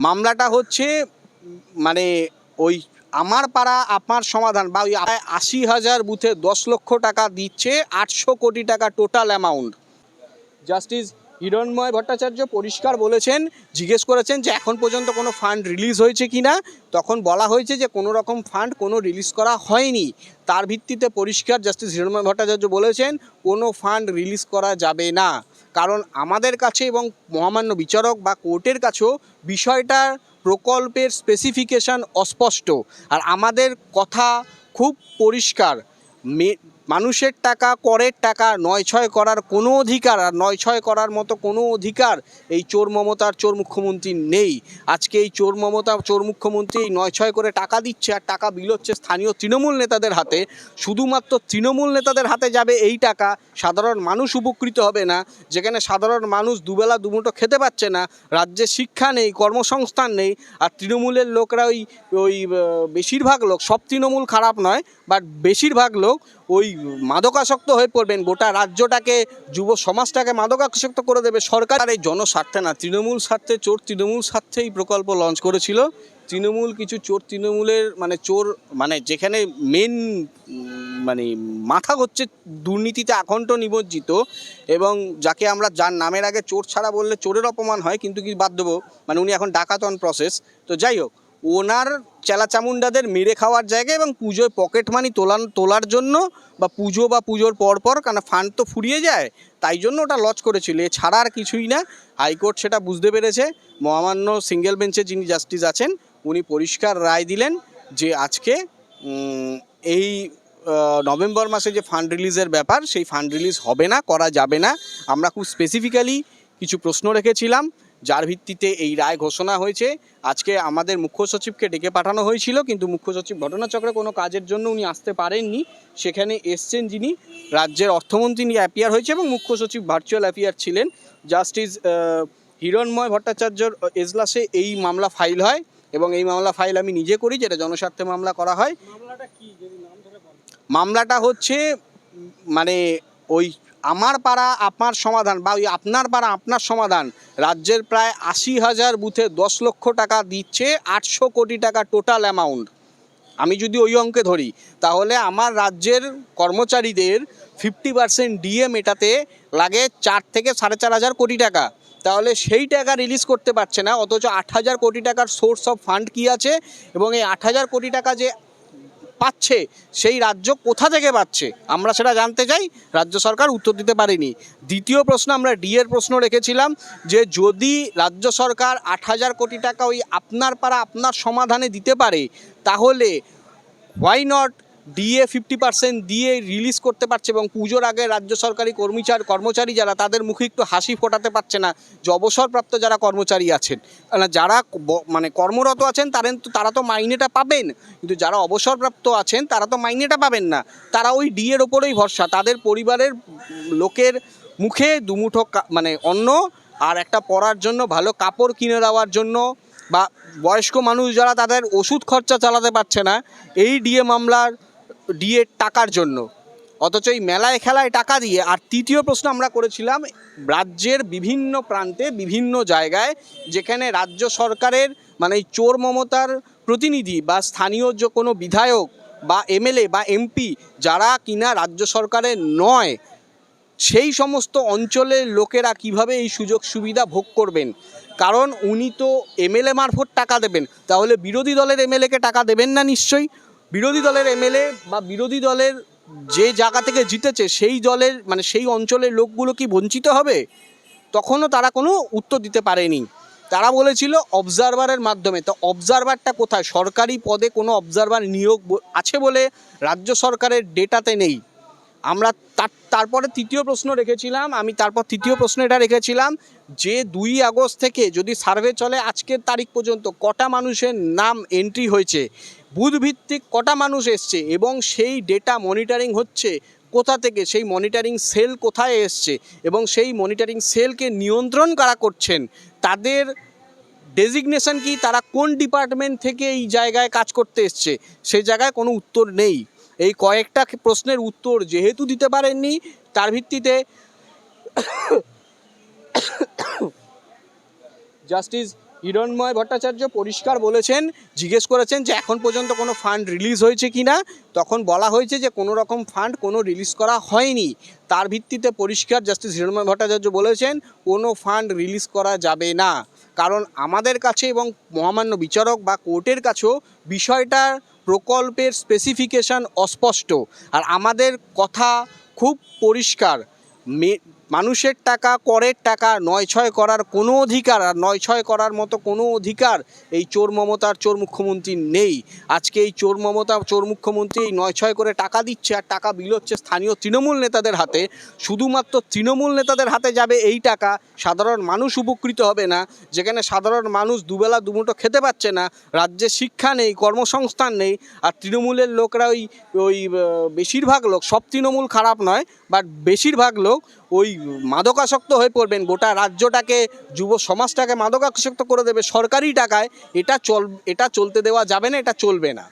মামলাটা হচ্ছে মানে ওই আমার পাড়া, আপনার সমাধান বা ওই আশি হাজার বুথে দশ লক্ষ টাকা দিচ্ছে আটশো কোটি টাকা total amount justice Hiranmoy Bhattacharya পরিষ্কার বলেছেন, জিজ্ঞেস করেছেন যে এখন পর্যন্ত কোনো ফান্ড রিলিজ হয়েছে কি না তখন বলা হয়েছে যে কোনো রকম ফান্ড কোনো রিলিজ করা হয়নি। তার ভিত্তিতে পরিষ্কার জাস্টিস হিরণময় ভট্টাচার্য বলেছেন, কোনো ফান্ড রিলিজ করা যাবে না। কারণ আমাদের কাছে এবং মহামান্য বিচারক বা কোর্টের কাছেও বিষয়টার প্রকল্পের স্পেসিফিকেশান অস্পষ্ট। আর আমাদের কথা খুব পরিষ্কার। মে মানুষের টাকা, করের টাকা নয় ছয় করার কোনো অধিকার আর নয় ছয় করার মতো কোনো অধিকার এই চোর মমতার চোর মুখ্যমন্ত্রী নেই। আজকে এই চোর মমতা, চোর মুখ্যমন্ত্রী এই নয় ছয় করে টাকা দিচ্ছে আর টাকা বিলোচ্ছে স্থানীয় তৃণমূল নেতাদের হাতে। শুধুমাত্র তৃণমূল নেতাদের হাতে যাবে এই টাকা। সাধারণ মানুষ উপকৃত হবে না। যেখানে সাধারণ মানুষ দুবেলা দুমুঠো খেতে পাচ্ছে না, রাজ্যে শিক্ষা নেই, কর্মসংস্থান নেই আর তৃণমূলের লোকরা ওই ওই বেশিরভাগ লোক, সব তৃণমূল খারাপ নয় বাট বেশিরভাগ লোক ওই মাদকাসক্ত হয়ে পড়বেন। গোটা রাজ্যটাকে, যুব সমাজটাকে মাদকাসক্ত করে দেবে সরকার। আর এই জনস্বার্থে না, তৃণমূল স্বার্থে চোর তৃণমূল স্বার্থে এই প্রকল্প লঞ্চ করেছিল। তৃণমূল কিছু চোর তৃণমূলের মানে চোর মানে যেখানে মেন মানে মাথা হচ্ছে দুর্নীতিতে আকণ্ঠ নিমজ্জিত এবং যাকে আমরা যার নামের আগে চোর ছাড়া বললে চোরের অপমান হয়, কিন্তু কি বাদ দেবো? মানে উনি এখন ডাকাতন প্রসেস তো যাই হোক ওনার চেলা চেলাচামুন্ডাদের মেরে খাওয়ার জায়গা এবং পুজোয় পকেট মানি তোলান, তোলার জন্য বা পুজো বা পুজোর পরপর কারণ ফান্ড তো ফুরিয়ে যায়, তাই জন্য ওটা লঞ্চ করেছিল। এছাড়া আর কিছুই না। হাইকোর্ট সেটা বুঝতে পেরেছে। মহামান্য সিঙ্গেল বেঞ্চে যিনি জাস্টিস আছেন, উনি পরিষ্কার রায় দিলেন যে আজকে এই নভেম্বর মাসে যে ফান্ড রিলিজের ব্যাপার, সেই ফান্ড রিলিজ হবে না, করা যাবে না। আমরা খুব স্পেসিফিক্যালি কিছু প্রশ্ন রেখেছিলাম। যার ভিত্তিতে এই রায় ঘোষণা হয়েছে। আজকে আমাদের মুখ্য সচিবকে ডেকে পাঠানো হয়েছিল কিন্তু মুখ্য সচিব ঘটনাচক্রে কোনো কাজের জন্য উনি আসতে পারেননি। সেখানে এসছেন যিনি রাজ্যের অর্থমন্ত্রী নিয়ে অ্যাপিয়ার হয়েছে এবং মুখ্য সচিব ভার্চুয়াল অ্যাপিয়ার ছিলেন। জাস্টিস হিরণময় ভট্টাচার্যর এজলাসে এই মামলা ফাইল হয় এবং এই মামলা ফাইল আমি নিজে করি যেটা জনস্বার্থে মামলা করা হয়। মামলাটা হচ্ছে মানে ওই আমার পাড়া, আপনার সমাধান বা ওই আপনার পাড়া, আপনার সমাধান। রাজ্যের প্রায় আশি হাজার বুথে দশ লক্ষ টাকা দিচ্ছে আটশো কোটি টাকা টোটাল অ্যামাউন্ট আমি যদি ওই অঙ্কে ধরি, তাহলে আমার রাজ্যের কর্মচারীদের ফিফটি পার্সেন্ট ডিএ মেটাতে লাগে চার থেকে সাড়ে চার হাজার কোটি টাকা। তাহলে সেই টাকা রিলিজ করতে পারছে না, অথচ আট হাজার কোটি টাকার সোর্স অফ ফান্ড কী আছে? এবং এই আট হাজার কোটি টাকা যে পাচ্ছে, সেই রাজ্য কোথা থেকে পাচ্ছে? আমরা সেটা জানতে চাই, রাজ্য সরকার উত্তর দিতে পারেনি। দ্বিতীয় প্রশ্ন, আমরা ডি এর প্রশ্ন রেখেছিলাম যে যদি রাজ্য সরকার আট হাজার কোটি টাকা ওই আপনার পাড়া, আপনার সমাধানে দিতে পারে, তাহলে why not DA fifty percent দিয়ে রিলিজ করতে পারছে এবং পুজোর আগে রাজ্য সরকারি কর্মচারী কর্মচারী যারা তাদের মুখে একটু হাসি ফোটাতে পারছে না। যে অবসরপ্রাপ্ত যারা কর্মচারী আছেন না, যারা মানে কর্মরত আছেন তারা তারা তো মাইনেটা পাবেন। কিন্তু যারা অবসরপ্রাপ্ত আছেন তারা তো মাইনেটা পাবেন না। তারা ওই ডিএর ওপরেই ভরসা। তাদের পরিবারের লোকের মুখে দুমুঠো মানে অন্ন আর একটা পরার জন্য ভালো কাপড় কিনে দেওয়ার জন্য বা বয়স্ক মানুষ যারা তাদের ওষুধ খরচা চালাতে পারছে না। এই ডিএ মামলার ডিএ টাকার জন্য। অথচ এই মেলায় খেলায় টাকা দিয়ে, আর তৃতীয় প্রশ্ন আমরা করেছিলাম, রাজ্যের বিভিন্ন প্রান্তে, বিভিন্ন জায়গায়, যেখানে রাজ্য সরকারের মানে এই চোর মমতার প্রতিনিধি বা স্থানীয় যে কোনো বিধায়ক বা এমএলএ বা এমপি, যারা কিনা রাজ্য সরকারের নয়, সেই সমস্ত অঞ্চলের লোকেরা কীভাবে এই সুযোগ সুবিধা ভোগ করবেন? কারণ উনি তো এমএলএ মারফত টাকা দেবেন। তাহলে বিরোধী দলের এমএলএকে টাকা দেবেন না নিশ্চয়ই? বিরোধী দলের এমএলএ বা বিরোধী দলের যে জায়গা থেকে জিতেছে, সেই দলের মানে সেই অঞ্চলের লোকগুলো কি বঞ্চিত হবে? তখনও তারা কোনো উত্তর দিতে পারেনি। তারা বলেছিল অবজারভারের মাধ্যমে। তো অবজারভারটা কোথায়? সরকারি পদে কোনো অবজারভার নিয়োগ আছে বলে রাজ্য সরকারের ডেটাতে নেই। আমরা তার তারপরে তৃতীয় প্রশ্ন রেখেছিলাম, আমি তারপর তৃতীয় প্রশ্ন এটা রেখেছিলাম যে দুই আগস্ট থেকে যদি সার্ভে চলে, আজকের তারিখ পর্যন্ত কটা মানুষের নাম এন্ট্রি হয়েছে বুথ ভিত্তিক কটা মানুষ এসছে এবং সেই ডেটা মনিটরিং হচ্ছে কোথা থেকে, সেই মনিটরিং সেল কোথায় এসছে এবং সেই মনিটরিং সেলকে নিয়ন্ত্রণ কারা করছেন, তাদের ডেজিগনেশন কি, তারা কোন ডিপার্টমেন্ট থেকে এই জায়গায় কাজ করতে এসছে সেই জায়গায় কোনো উত্তর নেই। এই কয়েকটা প্রশ্নের উত্তর যেহেতু দিতে পারেননি, তার ভিত্তিতে জাস্টিস হিরণময় ভট্টাচার্য পরিষ্কার বলেছেন, জিজ্ঞেস করেছেন যে এখন পর্যন্ত কোনো ফান্ড রিলিজ হয়েছে কি না? তখন বলা হয়েছে যে কোনো রকম ফান্ড কোনো রিলিজ করা হয়নি। তার ভিত্তিতে পরিষ্কার জাস্টিস হিরণময় ভট্টাচার্য বলেছেন, কোনো ফান্ড রিলিজ করা যাবে না। কারণ আমাদের কাছে এবং মহামান্য বিচারক বা কোর্টের কাছেও বিষয়টার প্রকল্পের স্পেসিফিকেশান অস্পষ্ট। আর আমাদের কথা খুব পরিষ্কার। মে- মানুষের টাকা, করের টাকা, নয় ছয় করার কোনো অধিকার আর নয় ছয় করার মতো কোনো অধিকার এই চোর মমতার চোর মুখ্যমন্ত্রীর নেই। আজকে এই চোর মমতা, চোর মুখ্যমন্ত্রী এই নয় ছয় করে টাকা দিচ্ছে আর টাকা বিল হচ্ছে স্থানীয় তৃণমূল নেতাদের হাতে। শুধুমাত্র তৃণমূল নেতাদের হাতে যাবে এই টাকা। সাধারণ মানুষ উপকৃত হবে না। যেখানে সাধারণ মানুষ দুবেলা দুমুঠো খেতে পাচ্ছে না, রাজ্যে শিক্ষা নেই, কর্মসংস্থান নেই, আর তৃণমূলের লোকরা ওই ওই বেশিরভাগ লোক, সব তৃণমূল খারাপ নয় বাট বেশিরভাগ লোক ওই মাদকাসক্ত হয়ে পড়বেন। গোটা রাজ্যটাকে, যুব সমাজটাকে মাদকাসক্ত করে দেবে সরকারি টাকায়। এটা চল, এটা চলতে দেওয়া যাবে না, এটা চলবে না।